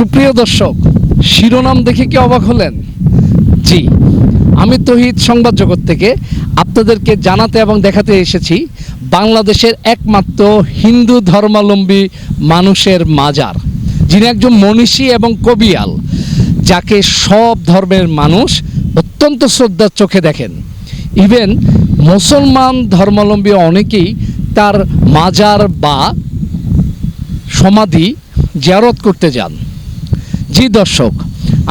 সুপ্রিয় দর্শক, শিরোনাম দেখে কি অবাক হলেন? জি, আমি তহিদ সংবাদ জগৎ থেকে আপনাদেরকে জানাতে এবং দেখাতে এসেছি বাংলাদেশের একমাত্র হিন্দু ধর্মাবলম্বী মানুষের মাজার, যিনি একজন মনীষী এবং কবিয়াল, যাকে সব ধর্মের মানুষ অত্যন্ত শ্রদ্ধার চোখে দেখেন। ইভেন মুসলমান ধর্মাবলম্বী অনেকেই তার মাজার বা সমাধি জিয়ারত করতে যান। জি দর্শক,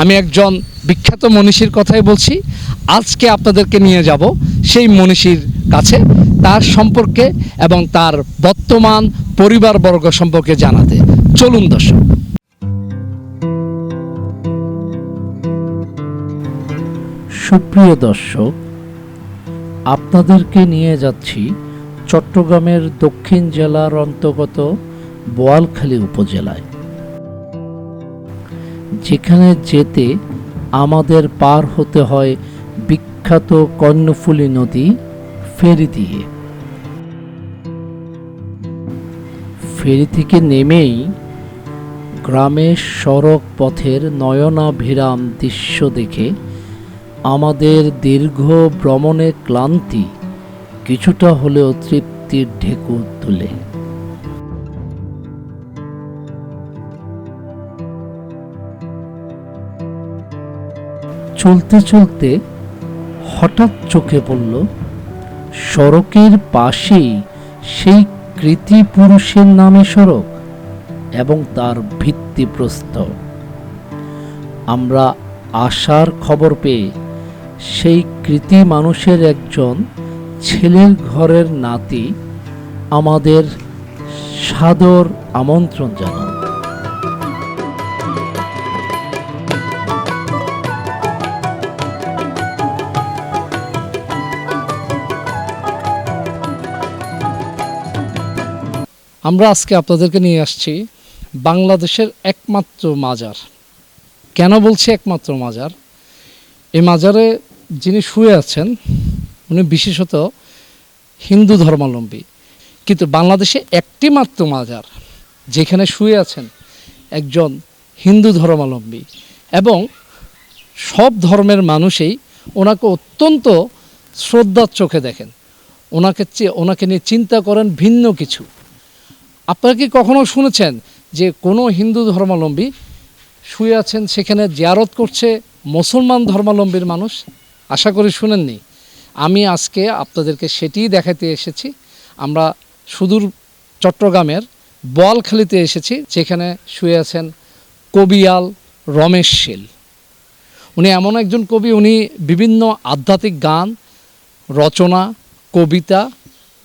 আমি একজন বিখ্যাত মনীষীর কথাই বলছি। আজকে আপনাদেরকে নিয়ে যাব সেই মনীষীর কাছে, তার সম্পর্কে এবং তার বর্তমান পরিবারবর্গ সম্পর্কে জানাতে। চলুন দর্শক। সুপ্রিয় দর্শক, আপনাদেরকে নিয়ে যাচ্ছি চট্টগ্রামের দক্ষিণ জেলার অন্তর্গত বোয়ালখালী উপজেলায়। যেখানে যেতে আমাদের পার হতে হয় বিখ্যাত কর্ণফুলী নদী ফেরি দিয়ে। ফেরি থেকে নেমেই গ্রামের সড়ক পথের নয়নাভিরাম দৃশ্য দেখে আমাদের দীর্ঘ ভ্রমণের ক্লান্তি কিছুটা হলেও তৃপ্তির ঢেকুর তুলে। চলতে চলতে হঠাৎ চোখে পড়ল, সড়কের পাশেই সেই কৃতি পুরুষের নামে সড়ক এবং তার ভিত্তিপ্রস্তর। আমরা আসার খবর পেয়ে সেই কৃতি মানুষের একজন ছেলের ঘরের নাতি আমাদের সাদর আমন্ত্রণ জানান আমরা আজকে আপনাদেরকে নিয়ে আসছি বাংলাদেশের একমাত্র মাজার। কেন বলছি একমাত্র মাজার? এই মাজারে যিনি শুয়ে আছেন, উনি বিশেষত হিন্দু ধর্মাবলম্বী। কিন্তু বাংলাদেশে একটি মাত্র মাজার, যেখানে শুয়ে আছেন একজন হিন্দু ধর্মাবলম্বী। এবং সব ধর্মের মানুষই ওনাকে অত্যন্ত শ্রদ্ধার চোখে দেখেন। ওনাকে চে- ওনাকে নিয়ে চিন্তা করেন ভিন্ন কিছু। আপনারা কি কখনো শুনেছেন যে কোনো হিন্দু ধর্মাবলম্বী শুয়ে আছেন সেখানে জিয়ারত করছে মুসলমান ধর্মাবলম্বীর মানুষ? আশা করি শুনেননি। আমি আজকে আপনাদেরকে সেটিই দেখাতে এসেছি। আমরা সুদূর চট্টগ্রামের বোয়ালখালীতে এসেছি, যেখানে শুয়ে আছেন কবিয়াল রমেশ শীল উনি এমন একজন কবি, উনি বিভিন্ন আধ্যাত্মিক গান, রচনা, কবিতা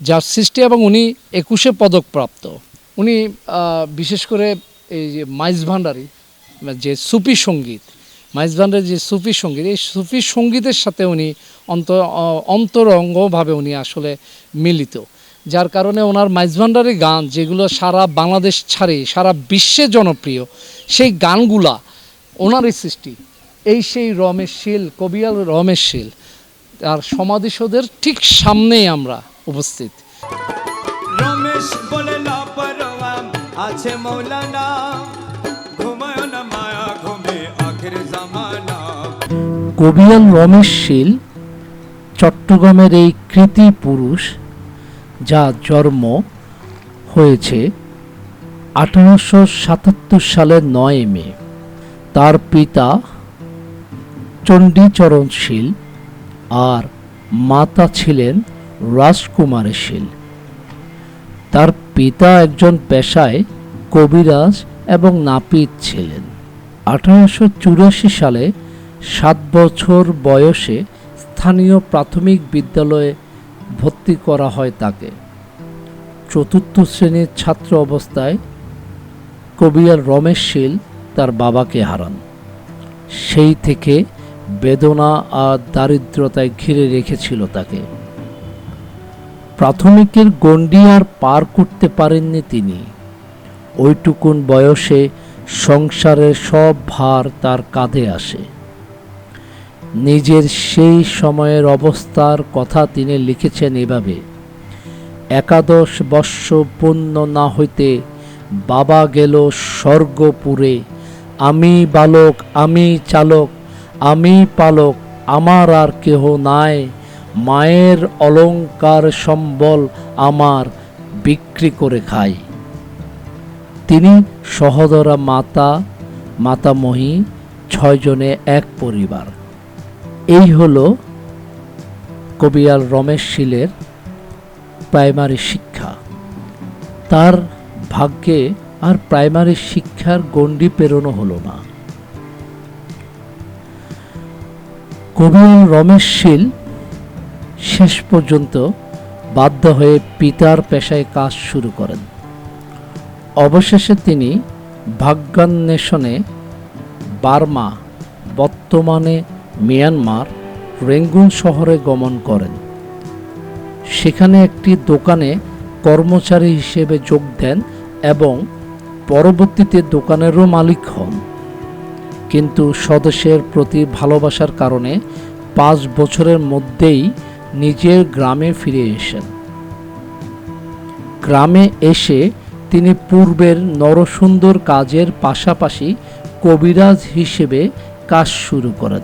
যার সৃষ্টি এবং উনি একুশে পদকপ্রাপ্ত। উনি বিশেষ করে এই যে মাইজ ভান্ডারি, যে সুফি সংগীত, মাইজ ভান্ডারি যে সুফি সংগীত, এই সুফি সঙ্গীতের সাথে উনি অন্ত অন্তরঙ্গভাবে উনি আসলে মিলিত। যার কারণে ওনার মাইজ ভান্ডারি গান যেগুলো সারা বাংলাদেশ ছাড়ে, সারা বিশ্বে জনপ্রিয়, সেই গানগুলা ওনারই সৃষ্টি। এই সেই রমেশ শীল কবিয়াল রমেশ শীল, তার সমাধিসৌধের ঠিক সামনেই আমরা উপস্থিত। রমেশ বলে আছে মৌলানা। ঘুমায় না মায়া, ঘুমে আখির জামানা। কবিয়াল রমেশ শীল, চট্টগ্রামের এই কৃতি পুরুষ যা জন্ম হয়েছে আঠারোশো সাতাত্তর সালের নয় মে, তার পিতা চণ্ডীচরণ শীল আর মাতা ছিলেন রাজকুমারী শীল। তার পিতা একজন পেশায় কবিরাজ এবং নাপিত ছিলেন। আঠারোশো চুরাশি সালে সাত বছর বয়সে স্থানীয় প্রাথমিক বিদ্যালয়ে ভর্তি করা হয় তাকে। চতুর্থ শ্রেণির ছাত্র অবস্থায় কবিয়াল রমেশ শীল তার বাবাকে হারান। সেই থেকে বেদনা আর দারিদ্রতায় ঘিরে রেখেছিল তাকে। প্রাথমিকের গণ্ডি আর পার করতে পারেননি তিনি। ওইটুকুন বয়সে সংসারের সব ভার তার কাঁধে আসে। নিজের সেই সময়ের অবস্থার কথা তিনি লিখেছেন এভাবে, একাদশ বর্ষ পূর্ণ না হইতে বাবা গেল স্বর্গপুরে। আমি বালক, আমি চালক, আমি পালক, আমার আর কেহ নাই। মায়ের অলংকার সম্বল আমার বিক্রি করে খাই তিনি সহদরা মাতা, মাতামহী, ছয়জনে এক পরিবার। এই হল কবিয়াল রমেশ শীলের প্রাইমারি শিক্ষা। তার ভাগ্যে আর প্রাইমারি শিক্ষার গণ্ডি পেরোনো হলো না। কবিয়াল রমেশ শীল শেষ পর্যন্ত বাধ্য হয়ে পিতার পেশায় কাজ শুরু করেন। অবশেষে তিনি ভাগ্যান্বেষণে বার্মা, বর্তমানে মিয়ানমার, রেঙ্গুন শহরে গমন করেন। সেখানে একটি দোকানে কর্মচারী হিসেবে যোগ দেন এবং পরবর্তীতে দোকানেরও মালিক হন। কিন্তু স্বদেশের প্রতি ভালোবাসার কারণে পাঁচ বছরের মধ্যেই নিজের গ্রামে ফিরে এসেন। গ্রামে এসে তিনি পূর্বের নরসুন্দর কাজের পাশাপাশি কবিরাজ হিসেবে কাজ শুরু করেন।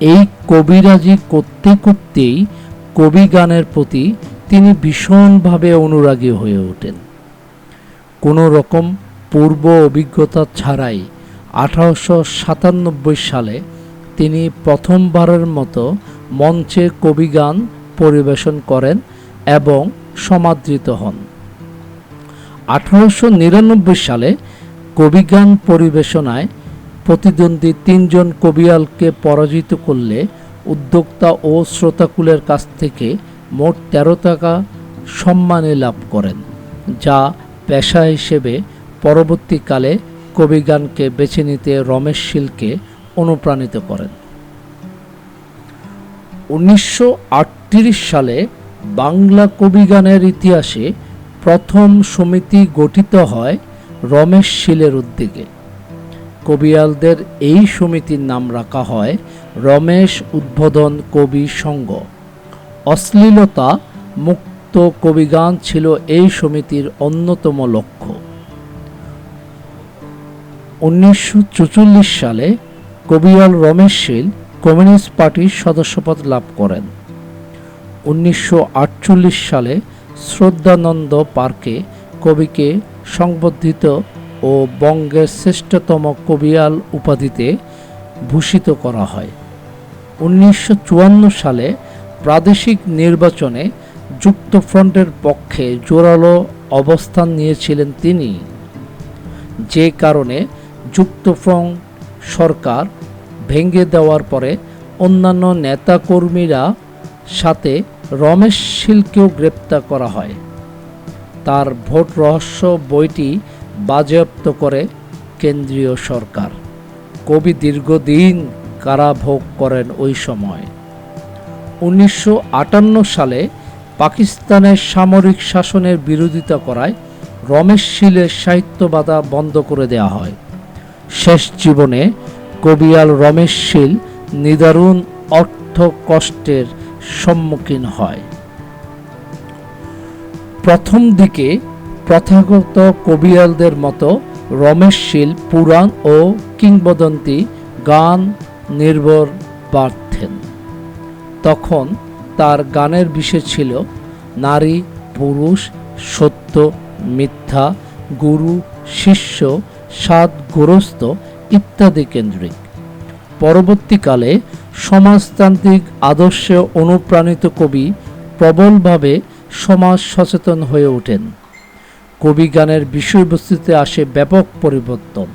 এই কবিরাজি করতে করতেই কবি গানের প্রতি তিনি ভীষণভাবে অনুরাগী হয়ে ওঠেন। কোনো রকম পূর্ব অভিজ্ঞতা ছাড়াই আঠারোশো সাতানব্বই সালে তিনি প্রথমবারের মতো মঞ্চে কবিগান পরিবেশন করেন এবং সমাদৃত হন। আঠারোশো নিরানব্বই সালে কবিগান পরিবেশনায় প্রতিদ্বন্দ্বী তিনজন কবিয়ালকে পরাজিত করলে উদ্যোক্তা ও শ্রোতাকুলের কাছ থেকে মোট তেরো টাকা সম্মানে লাভ করেন, যা পেশা হিসেবে পরবর্তীকালে কবিগানকে বেছে নিতে রমেশ শীলকে অনুপ্রাণিত করেন। উনিশশো আটত্রিশ সালে বাংলা কবিগানের ইতিহাসে প্রথম সমিতি গঠিত হয় রমেশ শীলের উদ্যোগে। কবিয়ালদের এই সমিতির নাম রাখা হয় রমেশ উদ্বোধন কবি সংঘ। অশ্লীলতা মুক্ত কবিগান ছিল এই সমিতির অন্যতম লক্ষ্য। উনিশশো সালে কবিয়াল রমেশ শীল কমিউনিস্ট পার্টির সদস্যপদ লাভ করেন। উনিশশো আটচল্লিশ সালে শ্রদ্ধানন্দ পার্কে কবিকে সংবর্ধিত ও বঙ্গের শ্রেষ্ঠতম কবিয়াল উপাধিতে ভূষিত করা হয়। উনিশশো চুয়ান্ন সালে প্রাদেশিক নির্বাচনে যুক্তফ্রন্টের পক্ষে জোরালো অবস্থান নিয়েছিলেন তিনি। যে কারণে যুক্তফ্রন্ট সরকার ভেঙে দেওয়ার পরে অন্যান্য নেতাকর্মীরা সাথে রমেশ শীলকেও গ্রেপ্তার করা হয়। তার ভোট রহস্য বইটি বাজেয়াপ্ত করে কেন্দ্রীয় সরকার। কবি দীর্ঘদিন কারাভোগ করেন ওই সময়। উনিশশো আটান্ন সালে পাকিস্তানের সামরিক শাসনের বিরোধিতা করায় রমেশ শীলের সাহিত্যবাধা বন্ধ করে দেওয়া হয়। শেষ জীবনে কবিয়াল রমেশ শীল নিদারুণ অর্থ কষ্টের সম্মুখীন হয়। প্রথম দিকে প্রথাগত কবিয়ালদের মতো রমেশ শীল, পুরাণ ও কিংবদন্তি গান নির্ভর পারতেন। তখন তার গানের বিষয় ছিল নারী, পুরুষ, সত্য, মিথ্যা, গুরু, শিষ্য, সাত গোরস্ত ইত্যাদি কেন্দ্রিক। পরবর্তীকালে সমাজতান্ত্রিক, আদর্শে অনুপ্রাণিত কবি প্রবলভাবে সমাজ সচেতন হয়ে ওঠেন। কবি গানের বিষয়বস্তুতে আসে ব্যাপক পরিবর্তন।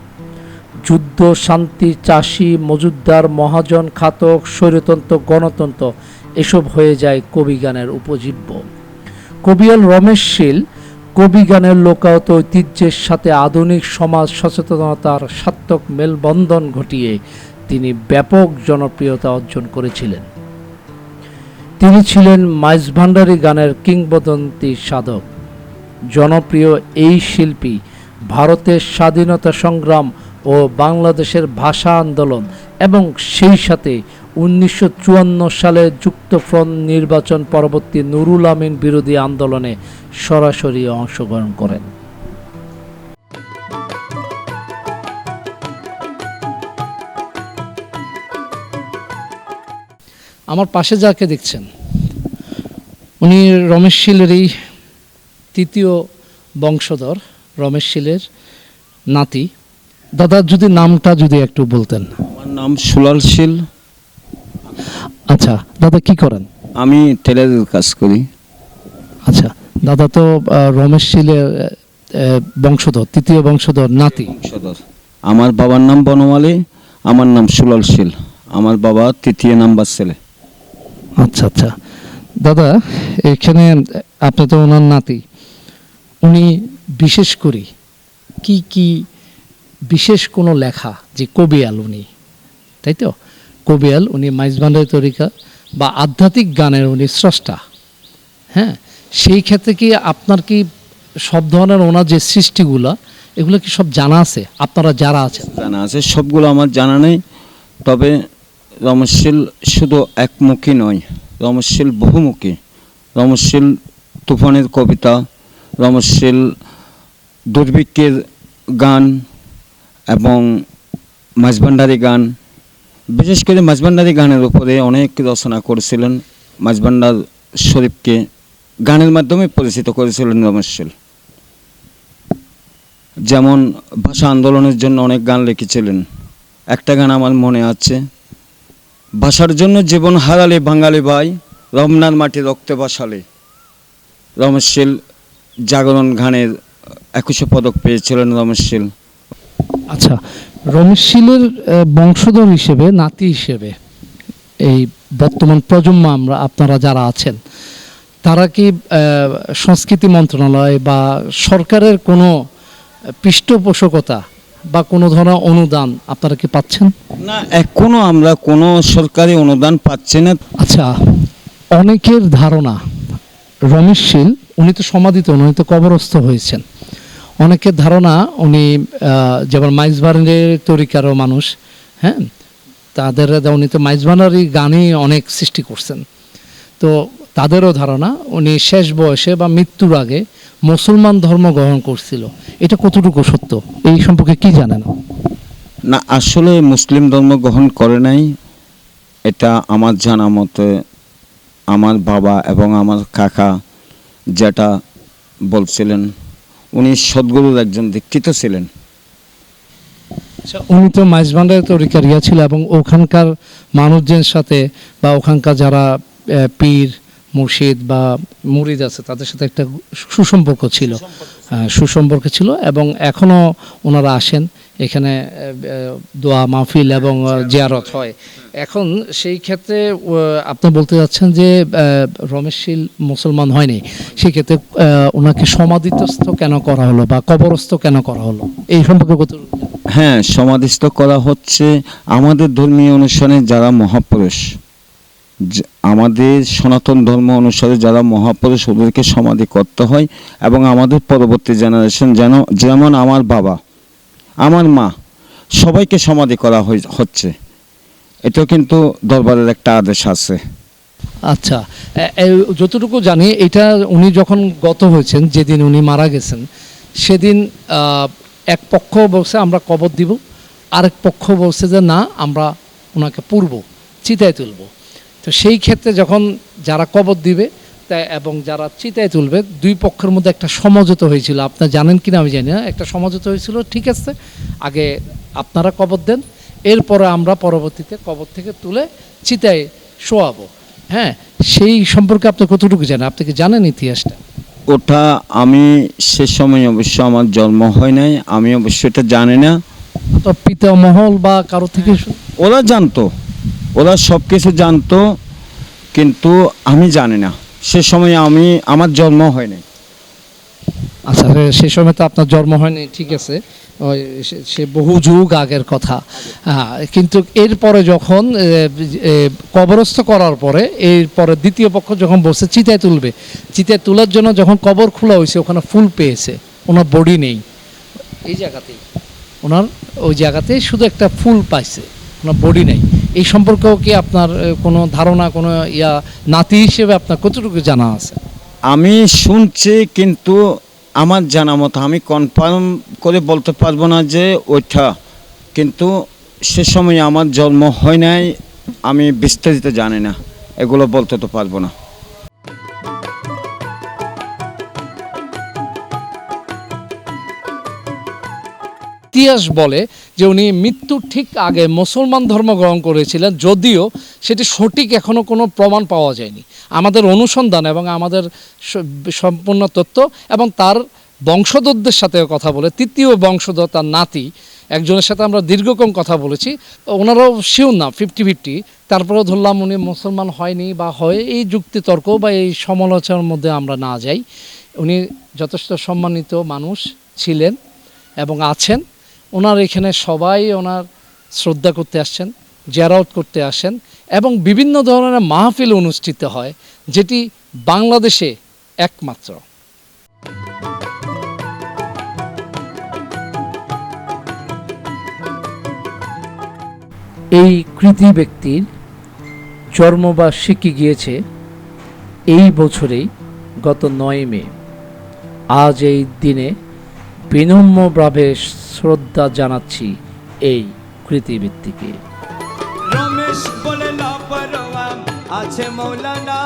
যুদ্ধ, শান্তি, চাষি, মজুদ্দার, মহাজন, খাতক, স্বৈরতন্ত্র, গণতন্ত্র এসব হয়ে যায় কবি গানের উপজীব্য। কবিয়াল রমেশ শীল কবি গানের লোকায়ত ঐতিহ্যের সাথে আধুনিক সমাজ সচেতনতার সার্থক মেলবন্ধন ঘটিয়ে তিনি ব্যাপক জনপ্রিয়তা অর্জন করেছিলেন। তিনি ছিলেন মাইজ ভান্ডারী গানের কিংবদন্তি সাধক। জনপ্রিয় এই শিল্পী ভারতের স্বাধীনতা সংগ্রাম ও বাংলাদেশের ভাষা আন্দোলন এবং সেই সাথে উনিশশো চুয়ান্ন সালে যুক্তফ্রন্ট নির্বাচন পরবর্তী নুরুল আমিন বিরোধী আন্দোলনে সরাসরি অংশগ্রহণ করেন। আমার পাশে যাকে দেখছেন উনি রমেশ শীলেরই তৃতীয় বংশধর রমেশ শীলের নাতি। দাদা যদি নামটা যদি একটু বলতেন। আমার নাম সুলাল শীল। আচ্ছা দাদা কি করেন? আমি টেলারের কাজ করি। আচ্ছা দাদা তো রমেশ শীলের বংশধর তৃতীয় বংশধর নাতি। সদর আমার বাবার নাম বনমালী আমার নাম সুলাল শীল। আমার বাবা তৃতীয় নাম্বার ছেলে। আচ্ছা আচ্ছা। দাদা, এখানে আপনি তো ওনার নাতি। উনি বিশেষ করে কি কি বিশেষ কোনো লেখা যে কবিয়াল উনি, তাই তো? কবিয়াল উনি মাইজবান্ডারি তরিকা বা আধ্যাত্মিক গানের উনি স্রষ্টা। হ্যাঁ? সেই ক্ষেত্রে কি আপনার কি সব ধরনের ওনার যে সৃষ্টিগুলা, এগুলো কি সব জানা আছে? আপনারা যারা আছেন। জানা আছে, সবগুলো আমার জানা নেই। তবে রমশীল শুধু একমুখী নয় রমশীল বহুমুখী। রমশীল তুফানের কবিতা রমশীল দুর্ভিক্ষের গান এবং মাঝভান্ডারি গান। বিশেষ করে মাঝভান্ডারি গানের উপরে অনেক রচনা করেছিলেন মাঝভান্ডার শরীফকে। গানের মাধ্যমে পরিচিত করেছিলেন রমেশশীল যেমন ভাষা আন্দোলনের জন্য অনেক গান লিখেছিলেন। একটা গান আমার মনে আছে। ভাষার জন্য জীবন হারালে বাঙালি ভাই রমনার মাটি রক্তে বসালে। রমেশশীল জাগরণ গানের একুশে পদক পেয়েছিলেন রমেশশীল। আচ্ছা রমেশ শীলের আহ, বংশধর হিসেবে নাতি হিসেবে এই বর্তমান প্রজন্ম আমরা আপনারা যারা আছেন তারা কি সংস্কৃতি মন্ত্রণালয় বা সরকারের কোনো পৃষ্ঠপোষকতা বা কোনো ধরনের অনুদান আপনারা কি পাচ্ছেন? না এখনও আমরা কোনো সরকারি অনুদান পাচ্ছি না। আচ্ছা অনেকের ধারণা রমেশ শীল উনি তো সমাধিত উনি তো কবরস্থ হয়েছেন। অনেকের ধারণা উনি যেমন মাইজবানের তরিকারও মানুষ হ্যাঁ? তাদের উনি তো মাইজবানারই গানই অনেক সৃষ্টি করছেন। তো তাদেরও ধারণা উনি শেষ বয়সে বা মৃত্যুর আগে মুসলমান ধর্ম গ্রহণ করছিল। এটা কতটুকু সত্য? এই সম্পর্কে কি জানেন? না আসলে মুসলিম ধর্ম গ্রহণ করে নাই। এটা আমার জানা মতে আমার বাবা এবং আমার কাকা যেটা বলছিলেন উনি সদ্গুরুর একজন দীক্ষিত ছিলেন। আচ্ছা, উনি তো মাইজবান্ডার তরিকার ইয়া ছিল এবং ওখানকার মানুষদের সাথে বা ওখানকার যারা পীর মুর্শিদ বা মুরিদ আছে তাদের সাথে একটা সুসম্পর্ক ছিল। হ্যাঁ, সুসম্পর্ক ছিল এবং এখনও ওনারা আসেন। এখানে দোয়া মাহফিল এবং জিয়ারত হয়। এখন সেই ক্ষেত্রে আপনি বলতে যাচ্ছেন যে আহ, রমেশ শীল মুসলমান হয়নি। সেই ক্ষেত্রে ওনাকে সমাধিতস্থ কেন করা হলো বা কবরস্থ কেন করা হলো? এই সম্পর্কে কত হ্যাঁ সমাধিস্থ করা হচ্ছে আমাদের ধর্মীয় অনুষ্ঠানে যারা মহাপুরুষ। আমাদের সনাতন ধর্ম অনুসারে যারা মহাপুরুষ ওদেরকে সমাধি করতে হয় এবং আমাদের পরবর্তী জেনারেশন যেন, যেমন আমার বাবা, আমার মা, সবাইকে সমাধি করা হচ্ছে। এটাও কিন্তু দরবারের একটা আদেশ আছে। আচ্ছা যতটুকু জানি, এটা উনি যখন গত হয়েছেন, যেদিন উনি মারা গেছেন, সেদিন এক পক্ষ বলছে, আমরা কবর দিব। আরেক পক্ষ বলছে যে, না, আমরা ওনাকে পূর্ব চিতায় তুলব। তো সেই ক্ষেত্রে যখন যারা কবর দিবে তা এবং যারা চিতায় তুলবে দুই পক্ষের মধ্যে একটা সমঝোতা হয়েছিল। আপনারা জানেন কিনা আমি জানি না। একটা সমঝোতা হয়েছিল ঠিক আছে আগে আপনারা কবর দেন এরপরে আমরা পরবর্তীতে কবর থেকে তুলে চিতায় শোয়াবো। হ্যাঁ সেই সম্পর্কে আপনি কতটুকু জানেন? আপনি কি জানেন ইতিহাসটা? ওটা আমি সে সময় অবশ্য আমার জন্ম হয় নাই আমি অবশ্য এটা জানি না। তো পিতা মহল বা কারও থেকে ওরা জানতো। ওরা সব কিছু জানতো, কিন্তু আমি জানি না। সে সময় আমি, আমার জন্ম হয়নি। আচ্ছা সে- সময় তো আপনার জন্ম হয়নি, ঠিক আছে। সে- বহু যুগ আগের কথা। হ্যাঁ কিন্তু এরপরে যখন কবরস্থ করার পরে, এরপরে দ্বিতীয় পক্ষ যখন বসে চিতায় তুলবে, চিতায় তোলার জন্য যখন কবর খোলা হয়েছে, ওখানে ফুল পেয়েছে, ওনার বডি নেই। এই জায়গাতেই, ওনার ওই জায়গাতে শুধু একটা ফুল পাইছে, ওনার বডি নেই। এই সম্পর্কেও কি আপনার কোনো ধারণা, কোনো ইয়া নাতি হিসেবে আপনার কতটুকু জানা আছে? আমি শুনছি, কিন্তু আমার জানা মতো আমি কনফার্ম করে বলতে পারব না যে ওইটা। কিন্তু সে সময় আমার জন্ম হয় নাই, আমি বিস্তারিত জানি না, এগুলো বলতে তো পারব না। ইতিহাস বলে যে উনি মৃত্যুর ঠিক আগে মুসলমান ধর্ম গ্রহণ করেছিলেন, যদিও সেটি সঠিক এখনও কোনো প্রমাণ পাওয়া যায়নি। আমাদের অনুসন্ধান এবং আমাদের সম্পূর্ণ তথ্য এবং তার বংশধরদের সাথে কথা বলে, তৃতীয় বংশধর তার নাতি, একজনের সাথে আমরা দীর্ঘক্ষণ কথা বলেছি, ওনারাও শিওর না, ফিফটি ফিফটি। তারপরেও ধরলাম উনি মুসলমান হয়নি বা হয়, এই যুক্তি তর্ক বা এই সমালোচনার মধ্যে আমরা না যাই। উনি যথেষ্ট সম্মানিত মানুষ ছিলেন এবং আছেন। ওনার এখানে সবাই ওনার শ্রদ্ধা করতে আসছেন জেরাউট করতে আসেন এবং বিভিন্ন ধরনের মাহফিল অনুষ্ঠিত হয়, যেটি বাংলাদেশে একমাত্র। এই কৃতি ব্যক্তির জন্মবার্ষিকী গিয়েছে এই বছরেই গত নয় মে। আজ এই দিনে বিনম্রভাবে শ্রদ্ধা জানাচ্ছি এই কৃতিবৃত্তিকে। রমেশ বলে আছে মৌলানা।